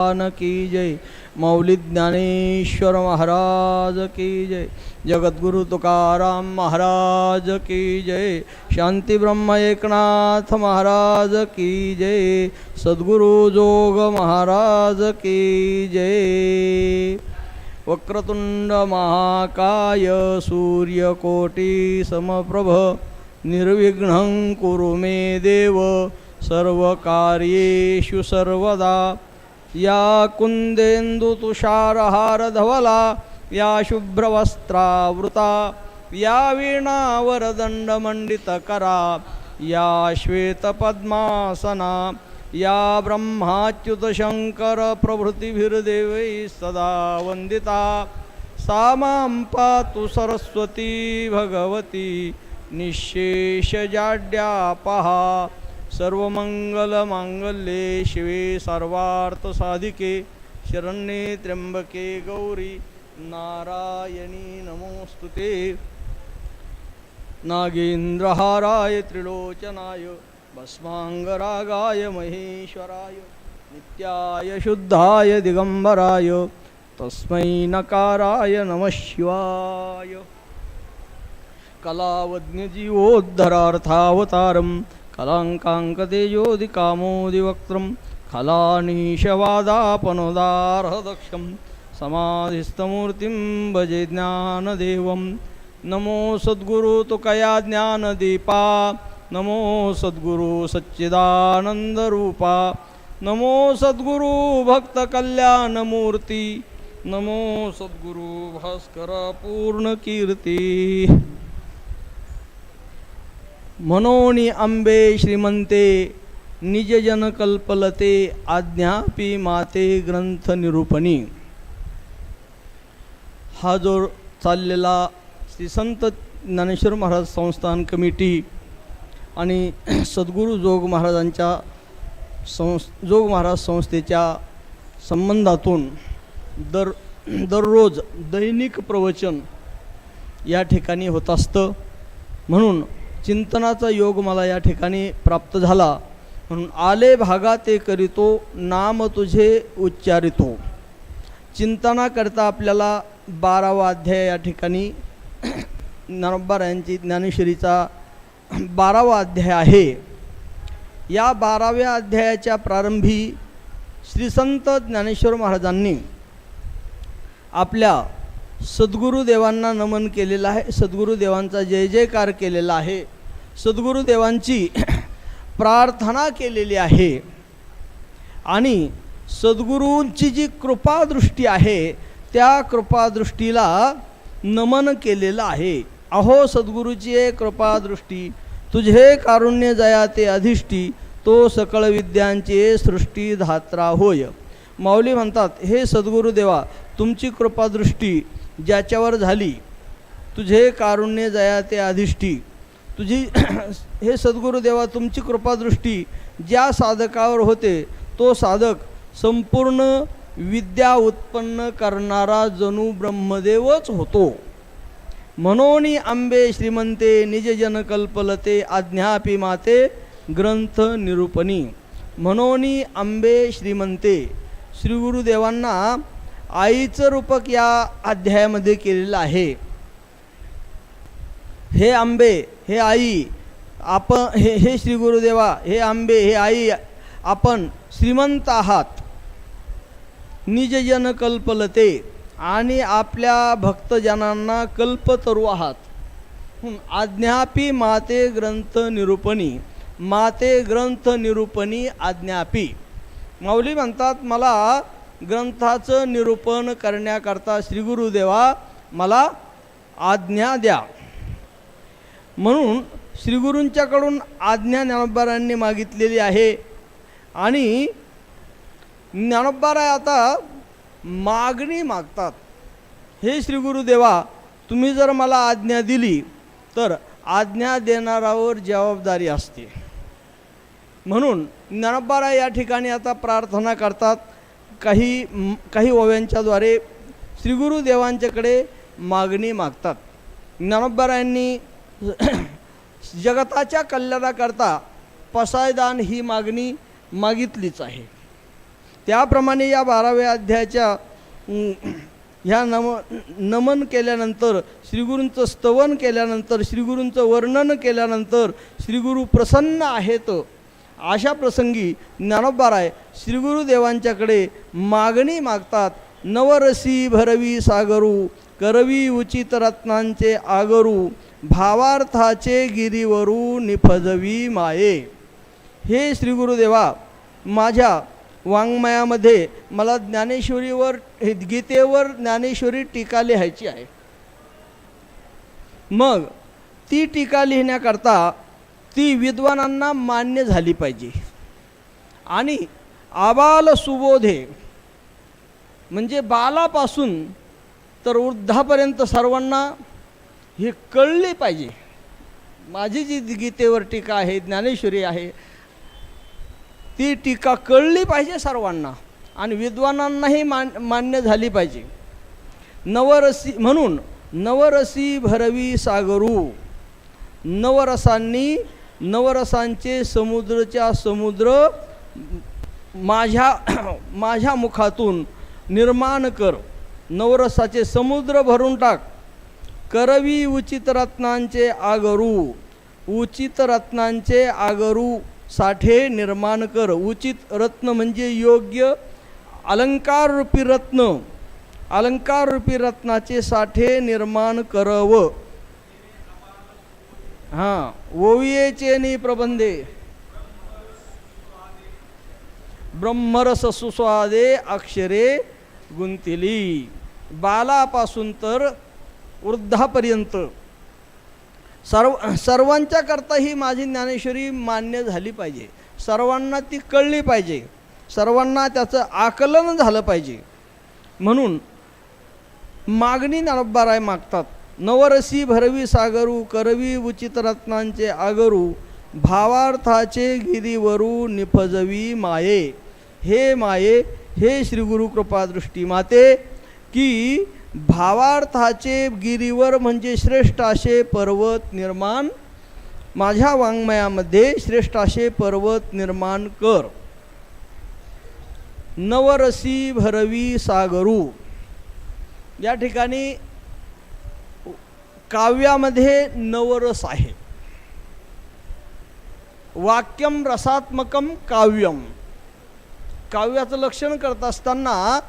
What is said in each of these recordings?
भगवान की जय। मौली ज्ञानेश्वर महाराज की जय। जगद्गुरु तुकाराम महाराज की जय। शांती ब्रह्म एकनाथ महाराज की जय। सद्गुरु जोग महाराज की जय। वक्रतुंड महाकाय सूर्यकोटी समप्रभ। निर्विघ्नं कुरु मे देव। सर्वकार्येषु सर्वदा या कुन्देन्दुतुषारहारधवला या शुभ्रवस्त्रावृता या वीणावरदण्डमण्डितकरा या श्वेतपद्मासना या ब्रह्माच्युतशङ्करप्रभृतिभिर्देवैः सदा वन्दिता। सा मां पातु सरस्वती भगवती निःशेषजाड्यापहा। सर्वमङ्गलमाङ्गल्ये शिवे सर्वार्थसाधिके शरण्ये त्र्यंबके गौरी नारायणी नमोऽस्तु ते। नागेन्द्रहाराय त्रिलोचनाय भस्माङ्गरागाय महेश्वराय नित्याय शुद्धाय दिगम्बराय तस्मै नकाराय नमः शिवाय। कलावज्ञजीवोद्धरार्थावतारम् कलाङ्काङ्कतेजोदिकामोदिवक्त्रं खलानीशवादापनोदार्हदक्षं समाधिस्थमूर्तिं भजे ज्ञानदेवं। नमो सद्गुरु तुकया ज्ञानदीपा। नमो सद्गुरु सच्चिदानन्दरूपा। नमो सद्गुरु भक्तकल्याणमूर्ति। नमो सद्गुरु भास्कर पूर्णकीर्ती मनोनी आंबे श्रीमंते निजजन कल्पलते आज्ञापी माते ग्रंथ निरूपणी हा जो चाललेला श्री संत ज्ञानेश्वर महाराज संस्थान कमिटी आणि सद्गुरू जोग महाराजांच्या संस जोग महाराज संस्थेच्या संबंधातून दर दररोज दैनिक प्रवचन या ठिकाणी होत असतं. म्हणून चिंतनाचा योग मला या ठिकाणी प्राप्त झाला. म्हणून आले भागा ते करीतो नाम तुझे उच्चारितो. चिंतनाकरता आपल्याला बारावा अध्याय या ठिकाणी नरंबार यांची ज्ञानेश्वरीचा बारावा अध्याय आहे. या बाराव्या अध्यायाच्या प्रारंभी श्रीसंत ज्ञानेश्वर महाराजांनी आपल्या सद्गुरुदेवांना नमन केलेलं आहे. सद्गुरुदेवांचा जय जयकार केलेला आहे. सद्गुरुदेवांची प्रार्थना केलेली आहे. आणि सद्गुरूंची जी कृपादृष्टी आहे त्या कृपादृष्टीला नमन केलेलं आहे. अहो सद्गुरूची कृपादृष्टी तुझे कारुण्य जया ते अधिष्ठी तो सकळ विद्यांचे सृष्टी धात्रा होय. माऊली म्हणतात हे सद्गुरुदेवा तुमची कृपादृष्टी ज्याच्यावर झाली तुझे कारुण्य जया ते अधिष्ठी. तुझी हे सद्गुरुदेवा तुमची कृपादृष्टी ज्या साधकावर होते तो साधक संपूर्ण विद्या उत्पन्न करणारा जणू ब्रह्मदेवच होतो. मनोनी आंबे श्रीमंते निजजन कल्पलते आज्ञापी माते ग्रंथ निरूपणी. मनोनी आंबे श्रीमंते. श्री गुरुदेवांना आईचं रूपक या अध्यायामध्ये केलेलं आहे. हे आंबे हे आई आपण हे हे श्री गुरुदेवा हे आंबे हे आई आपण श्रीमंत आहात. निजजन कल्पलते आणि आपल्या भक्तजनांना कल्पतरू आहात. आज्ञापी माते ग्रंथ निरूपणी माते ग्रंथ निरूपणी आज्ञापी. माऊली म्हणतात मला ग्रंथाचं निरूपण करण्याकरता श्री गुरुदेवा मला आज्ञा द्या. म्हणून श्रीगुरूंच्याकडून आज्ञा ज्ञानोबारांनी मागितलेली आहे. आणि ज्ञानोबाराय आता मागणी मागतात. हे श्री गुरुदेवा तुम्ही जर मला आज्ञा दिली तर आज्ञा देणारावर जबाबदारी असते. म्हणून ज्ञानोबारा या ठिकाणी आता प्रार्थना करतात. काही काही ओव्यांच्याद्वारे श्री गुरुदेवांच्याकडे मागणी मागतात. ज्ञानोबारायांनी जगताच्या कल्याणाकरता पसायदान ही मागणी मागितलीच आहे. त्याप्रमाणे या बाराव्या अध्यायाच्या ह्या नम नमन केल्यानंतर श्रीगुरूंचं स्तवन केल्यानंतर श्रीगुरूंचं वर्णन केल्यानंतर श्रीगुरू प्रसन्न आहेत. अशा प्रसंगी ज्ञानोबाराय श्रीगुरुदेवांच्याकडे मागणी मागतात नवरसी भरवी सागरू करवी उचित रत्नांचे आगरू भावार्थाचे गिरीवरू निफजवी माये. हे श्री गुरुदेवा माझ्या वाङ्मयामध्ये मला ज्ञानेश्वरीवर हे गीतेवर ज्ञानेश्वरी टीका लिहायची आहे. मग ती टीका लिहिण्याकरता ती विद्वानांना मान्य झाली पाहिजे. आणि आबाल सुबोधे म्हणजे बालापासून तर वृद्धापर्यंत सर्वांना हे कळले पाहिजे. माझी जी गीतेवर टीका आहे ज्ञानेश्वरी आहे ती टीका कळली पाहिजे सर्वांना आणि विद्वानांनाही मान मान्य झाली पाहिजे. नवरसी म्हणून नवरसी भरवी सागरू नवरसांनी नवरसांचे समुद्रच्या समुद्र माझ्या माझ्या मुखातून निर्माण कर. नवरसाचे समुद्र भरून टाक. करवी उचित रत्नांचे आगरू. उचित रत्नांचे आगरू साठे निर्माण कर. उचित रत्न म्हणजे योग्य अलंकार रूपी रत्न. अलंकार रूपी रत्नाचे साठे निर्माण करव. हां ओवियेचे नि प्रबंधे. ब्रह्मरस सुस्वादे अक्षरे गुंतिली. बालापासून तर वृद्धापर्यंत. सर्व सर्वांच्या करता ही माझी ज्ञानेश्वरी मान्य झाली पाहिजे. सर्वांना ती कळली पाहिजे. सर्वांना त्याचं आकलन झालं पाहिजे. म्हणून मागणी ज्ञानोबाराय मागतात. नवरसी भरवी सागरू करवी उचित रत्नांचे आगरू भावार्थाचे गिरीवरू निफजवी माये. हे माये हे श्रीगुरु कृपादृष्टी माते की भावार्थाचे गिरीवर म्हणजे श्रेष्ठ असे पर्वत निर्माण माझ्या वाङ्मयामध्ये श्रेष्ठ असे पर्वत निर्माण कर. नवरसी भरवी सागरू. या ठिकाणी काव्यामध्ये नवरस आहे. वाक्यम रसात्मकम काव्यम. काव्याचं लक्षण करत असताना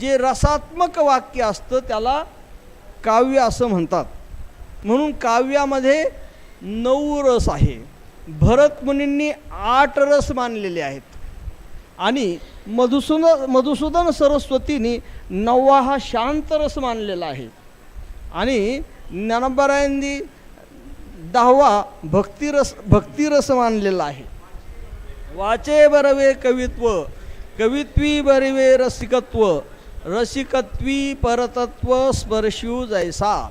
जे रसात्मक वाक्य असतं त्याला काव्य असं म्हणतात. म्हणून काव्यामध्ये नऊ रस आहे. भरत मुनींनी आठ रस मानलेले आहेत. आणि मधुसूदन मधुसूदन सरस्वतींनी नववा हा शांत रस मानलेला आहे. आणि ज्ञानोबारायांनी दहावा भक्तिरस भक्तिरस मानलेला आहे. वाचे बरवे कवित्व कवित्वी बरवे रसिकत्व रसिकत्वी परतत्व स्पर्शू जैसा.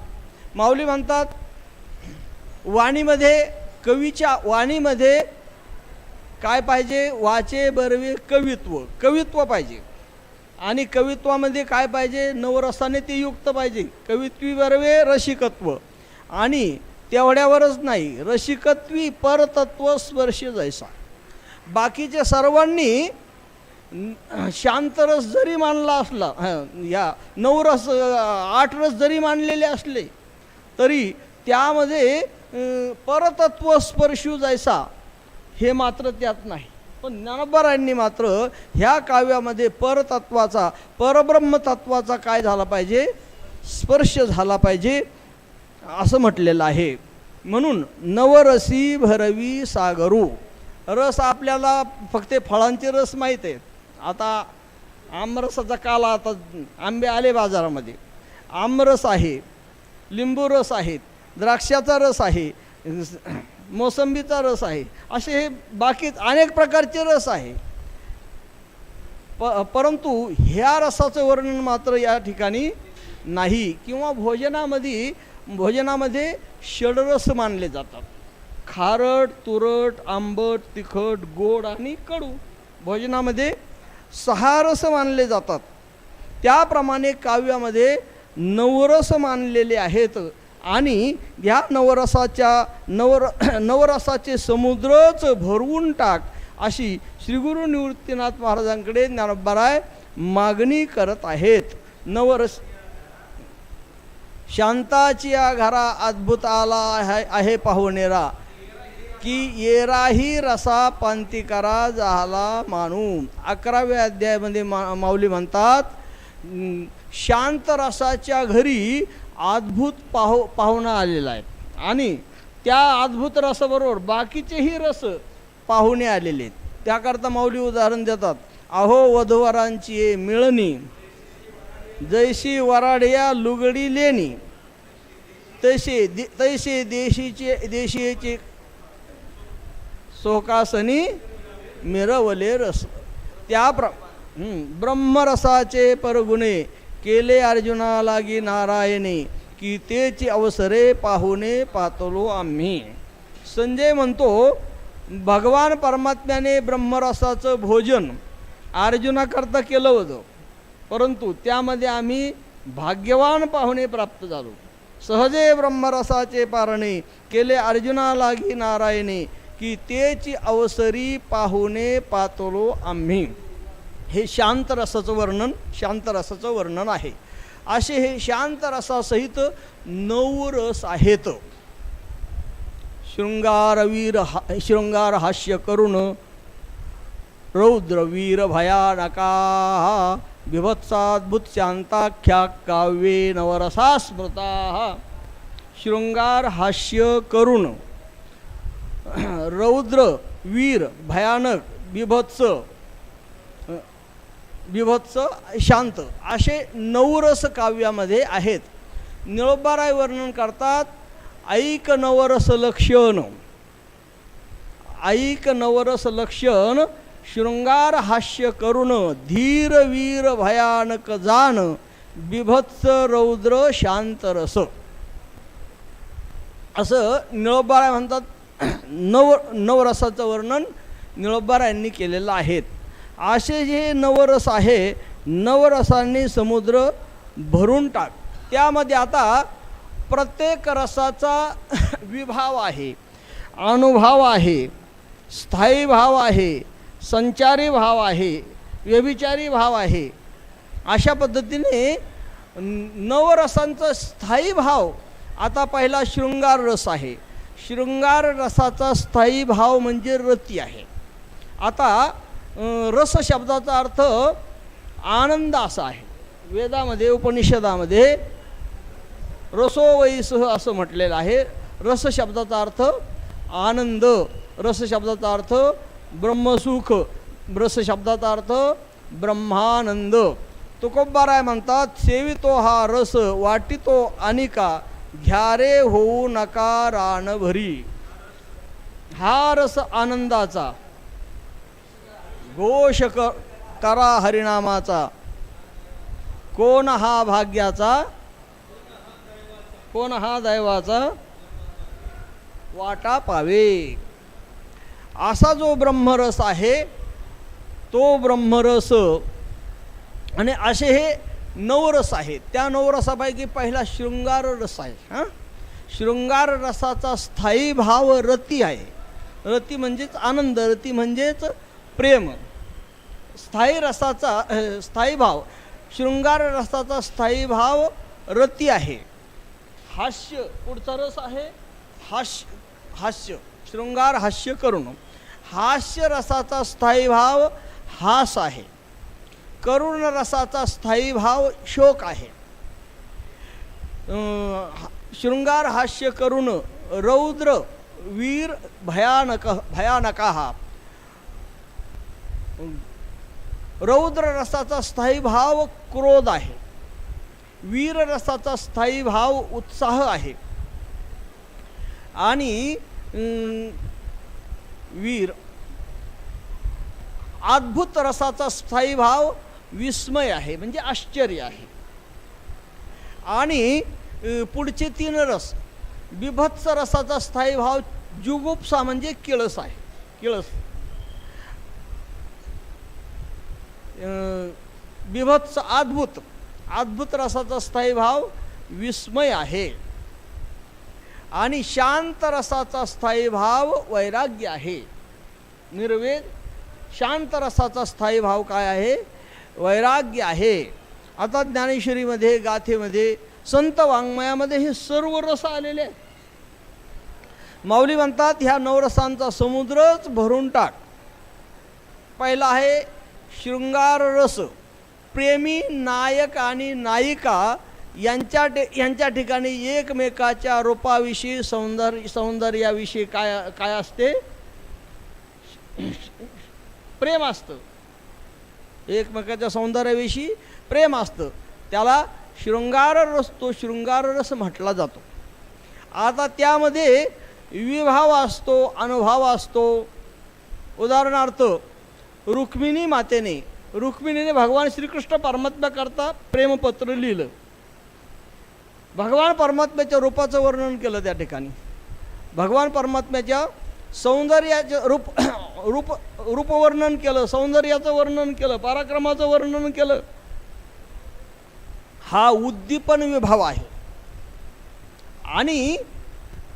माऊली म्हणतात वाणीमध्ये कवीच्या वाणीमध्ये काय पाहिजे? वाचे बरवे कवित्व कवित्व पाहिजे. आणि कवित्वामध्ये काय पाहिजे? नवरसाने ते युक्त पाहिजे. कवित्वी बरवे रसिकत्व. आणि तेवढ्यावरच नाही रसिकत्वी परतत्व स्पर्श जैसा. बाकीच्या सर्वांनी शांतरस जरी मानला असला ह्या या नवरस आठ रस जरी मानलेले असले तरी त्यामध्ये परतत्व स्पर्शू जायचा हे मात्र त्यात नाही. पण ज्ञानोबरांनी मात्र ह्या काव्यामध्ये परतत्वाचा परब्रह्मतत्वाचा काय झाला पाहिजे? स्पर्श झाला पाहिजे असं म्हटलेलं आहे. म्हणून नवरसी भरवी सागरू. रस आपल्याला फक्त फळांचे रस माहीत आहेत. आता आमरसाचा काला आता आंबे आले बाजारामध्ये. आमरस आहे लिंबू रस आहेत द्राक्षाचा रस आहे. मोसंबीचा रस आहे. असे हे बाकी अनेक प्रकारचे रस आहे. प परंतु ह्या रसाचं वर्णन मात्र या ठिकाणी नाही किंवा भोजनामध्ये भोजनामध्ये षडरस मानले जातात. खारट तुरट आंबट तिखट गोड आणि कडू भोजनामध्ये सहा रस मानले जातात. त्याप्रमाणे काव्यामध्ये नवरस मानलेले आहेत. आणि या नवरसाच्या नवर नवरसाचे समुद्रच भरवून टाक अशी श्रीगुरु निवृत्तीनाथ महाराजांकडे ज्ञानोबाराय मागणी करत आहेत. नवरस शांताची या घरा अद्भुत आला आहे आहे पाहुणेरा की येराही रसा पांतिकारा झाला मानू अकराव्या अध्यायामध्ये मा माऊली म्हणतात शांत रसाच्या घरी अद्भुत पाहु पाहुणा आलेला आहे. आणि त्या अद्भुत रसाबरोबर बाकीचेही रस पाहुणे आलेले आहेत. त्याकरता माऊली उदाहरण देतात. अहो वधवरांची मिळणी. जैशी वराड्या लुगडी लेणी. तसे दे तैसे देशीचे देशीचे सोकासनी मिरवले रस. त्या प्र ब्रह्मरसाचे परगुणे केले अर्जुनालागी नारायणे की तेची अवसरे पाहुणे पातलो आम्ही. संजय म्हणतो भगवान परमात्म्याने ब्रह्मरसाचं भोजन अर्जुनाकरता केलं होतं. परंतु त्यामध्ये आम्ही भाग्यवान पाहुणे प्राप्त झालो. सहजे ब्रह्मरसाचे पारणे केले अर्जुनालागी नारायणे की तेची अवसरी पाहुणे पातलो आम्ही. हे शांत रसाचं वर्णन शांत रसाचं वर्णन आहे. असे हे शांत रसासहित नऊ रस आहेत. शृंगारवीर हा शृंगार हास्य करुण रौद्रवीर भयानका बिभत्साद्भुत शांताख्या काव्ये नवरसा स्मृता शृंगार हास्य करुण रौद्र वीर भयानक बिभत्स बिभत्स शांत असे नवरस काव्यामध्ये आहेत. निळोबाराय वर्णन करतात ऐक नवरस लक्षण. ऐक नवरस लक्षण शृंगार हास्य करुण धीर वीर भयानक जान बिभत्स रौद्र शांत रस. असं निळोबाराय म्हणतात. नव नवरसाचं वर्णन निळोबारायांनी केलेलं आहेत. असे जे नवरस आहे नवरसांनी समुद्र भरून टाक. त्यामध्ये आता प्रत्येक रसाचा विभाव आहे. अनुभव आहे स्थायी भाव आहे संचारी भाव आहे व्यभिचारी भाव आहे. अशा पद्धतीने नवरसांचा स्थायी भाव आता पहिला शृंगार रस आहे. शृंगार रसाचा स्थायी भाव म्हणजे रती आहे. आता रस शब्दाचा अर्थ आनंद असा आहे. वेदामध्ये उपनिषदामध्ये रसो वैसह असं म्हटलेलं आहे. रस शब्दाचा अर्थ आनंद रस शब्दाचा अर्थ ब्रह्मसुख रस शब्दाचा अर्थ ब्रह्मानंद. तुकोबाराय म्हणतात सेवितो हा रस वाटितो अनिका घ्यारे होऊ नका रान भरी हा रस आनंदाचा घोष क करा हरिनामाचा. कोण हा भाग्याचा? कोण हा दैवाचा? वाटा पावे. असा जो ब्रह्मरस आहे तो ब्रह्मरस आणि असे हे नवरस आहेत. त्या नवरसापैकी पहिला शृंगार रस आहे हां? शृंगार रसाचा स्थायी भाव रती आहे. रती म्हणजेच आनंद रती म्हणजेच प्रेम. स्थायी रसाचा स्थायी भाव. शृंगार रसाचा स्थायी भाव रती आहे. हास्य पुढचा रस आहे हास्य हास्य. शृंगार हास्य करुण. हास्य रसाचा स्थायी भाव हास आहे. करुण रसाचा स्थायी भाव शोक आहे. हा- शृंगार हास्य करुण रौद्र वीर भयानक भयानका हा. रौद्र रसाचा स्थायी भाव क्रोध आहे. वीर रसाचा स्थायी भाव उत्साह आहे. आणि वीर अद्भुत रसाचा स्थायी भाव विस्मय आहे म्हणजे आश्चर्य आहे. आणि पुढचे तीन रस बिभत्स रसाचा स्थायी भाव जुगुप्सा म्हणजे किळस आहे किळस. बिभत्स अद्भुत अद्भुत रसाचा स्थायी भाव विस्मय आहे. आणि शांत रसाचा स्थायी भाव वैराग्य आहे. निर्वेद शांत रसाचा स्थायी भाव काय आहे? वैराग्य आहे. आता ज्ञानेश्वरीमध्ये गाथेमध्ये संत वाङ्मयामध्ये हे सर्व रस आलेले आहेत. माऊली म्हणतात ह्या नवरसांचा समुद्रच भरून टाक. पहिला आहे शृंगार रस प्रेमी नायक आणि नायिका यांच्या टे यांच्या ठिकाणी एकमेकाच्या रूपाविषयी सौंदर्य सौंदर्याविषयी काय काय असते? प्रेम असतं. एकमेकाच्या सौंदर्याविषयी प्रेम असतं. त्याला शृंगार रस तो शृंगार रस म्हटला जातो. आता त्यामध्ये विभाव असतो अनुभव असतो. उदाहरणार्थ रुक्मिणी मातेने रुक्मिणीने भगवान श्रीकृष्ण परमात्म्याकरता प्रेमपत्र लिहिलं. भगवान परमात्म्याच्या रूपाचं वर्णन केलं त्या ठिकाणी. भगवान परमात्म्याच्या सौंदर्याचं रूप रूप रूपवर्णन केलं सौंदर्याचं वर्णन केलं पराक्रमाचं वर्णन केलं. हा उद्दीपन विभाव आहे. आणि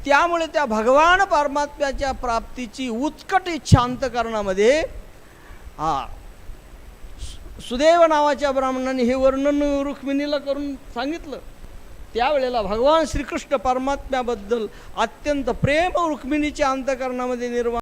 त्यामुळे त्या भगवान परमात्म्याच्या प्राप्तीची उत्कट इच्छा अंतकरणामध्ये हा. सु- सुदैव नावाच्या ब्राह्मणाने हे वर्णन रुक्मिणीला करून सांगितलं. त्यावेळेला भगवान श्रीकृष्ण परमात्म्याबद्दल अत्यंत प्रेम रुक्मिणीच्या अंतकरणामध्ये निर्माण